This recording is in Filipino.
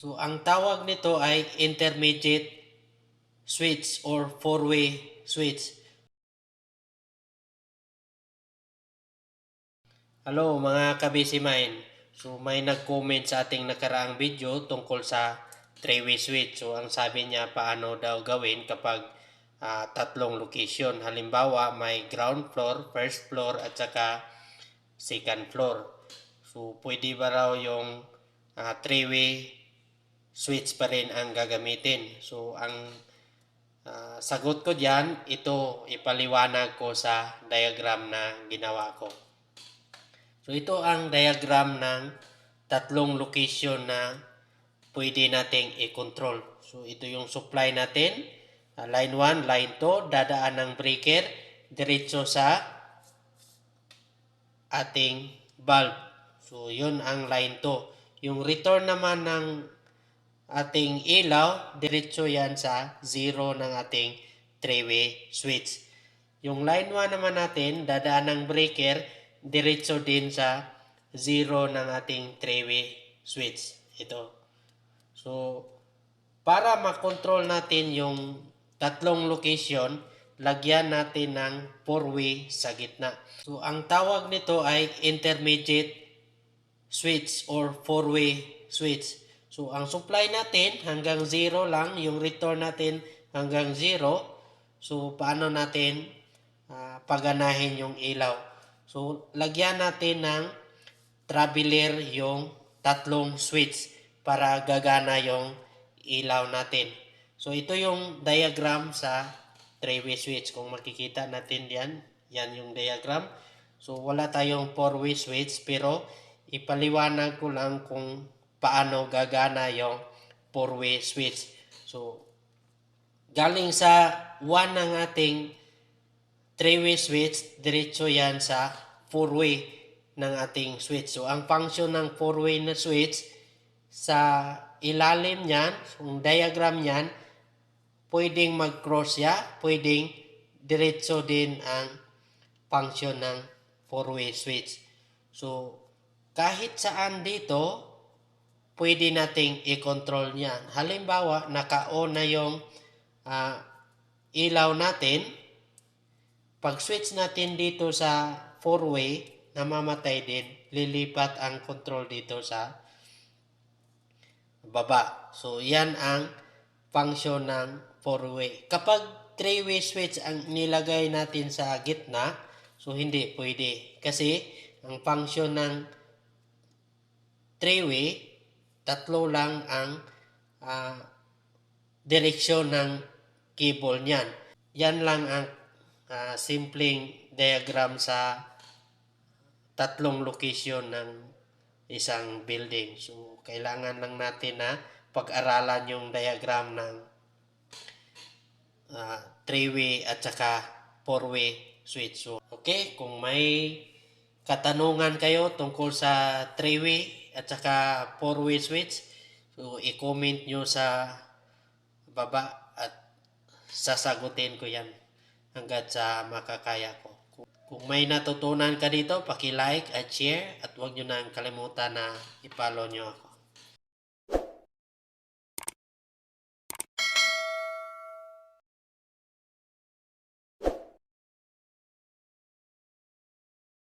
So, ang tawag nito ay intermediate switch or four-way switch. Hello mga kabisimain. So may nag-comment sa ating nakaraang video tungkol sa three-way switch. So ang sabi niya paano daw gawin kapag ah, tatlong location. Halimbawa may ground floor, first floor at saka second floor. So pwede ba raw yung ah, three-way switch pa rin ang gagamitin. So ang ah, sagot ko diyan, ito ipaliwanag ko sa diagram na ginawa ko. So ito ang diagram ng tatlong location na pwede nating i-control. So ito yung supply natin. Ah, line 1, line 2, dadaan ng breaker diretso sa ating bulb. So yun ang line 2. Yung return naman ng ating ilaw, diretso yan sa zero ng ating three-way switch. Yung line 1 naman natin, dadaan ng breaker, diretso din sa zero ng ating three-way switch. Ito. So, para makontrol natin yung tatlong location, lagyan natin ng four-way sa gitna. So, ang tawag nito ay intermediate switch or four-way switch. So, ang supply natin hanggang zero lang, yung return natin hanggang zero. So, paano natin ah, paganahin yung ilaw? So, lagyan natin ng traveler yung tatlong switch para gagana yung ilaw natin. So, ito yung diagram sa three-way switch. Kung makikita natin yan, yan yung diagram. So, wala tayong four-way switch pero ipaliwanag ko lang kung paano gagana yung four-way switch. So, galing sa one ng ating three-way switch, diretso yan sa four-way ng ating switch. So, ang function ng four-way na switch, sa ilalim niyan, yung diagram niyan, pwedeng mag-cross ya, pwedeng diretso din ang function ng four-way switch. So, kahit saan dito, pwede nating i-control niyan. Halimbawa, naka-on na yung ah, ilaw natin, pag switch natin dito sa four-way, namamatay din, lilipat ang control dito sa baba. So, yan ang function ng four-way. Kapag three-way switch ang nilagay natin sa gitna, so hindi pwede. Kasi, ang function ng three-way, tatlo lang ang ah, direksyon ng cable niyan. Yan lang ang ah, simpleng diagram sa tatlong location ng isang building. So, kailangan lang natin na pag-aralan yung diagram ng ah, three-way at saka four-way switch. So, okay, kung may katanungan kayo tungkol sa three-way at saka four-way switch, so i-comment nyo sa baba at sasagutin ko yan hanggat sa makakaya ko. Kung- may natutunan ka dito, paki-like at share at huwag nyo nang kalimutan na i-follow nyo ako.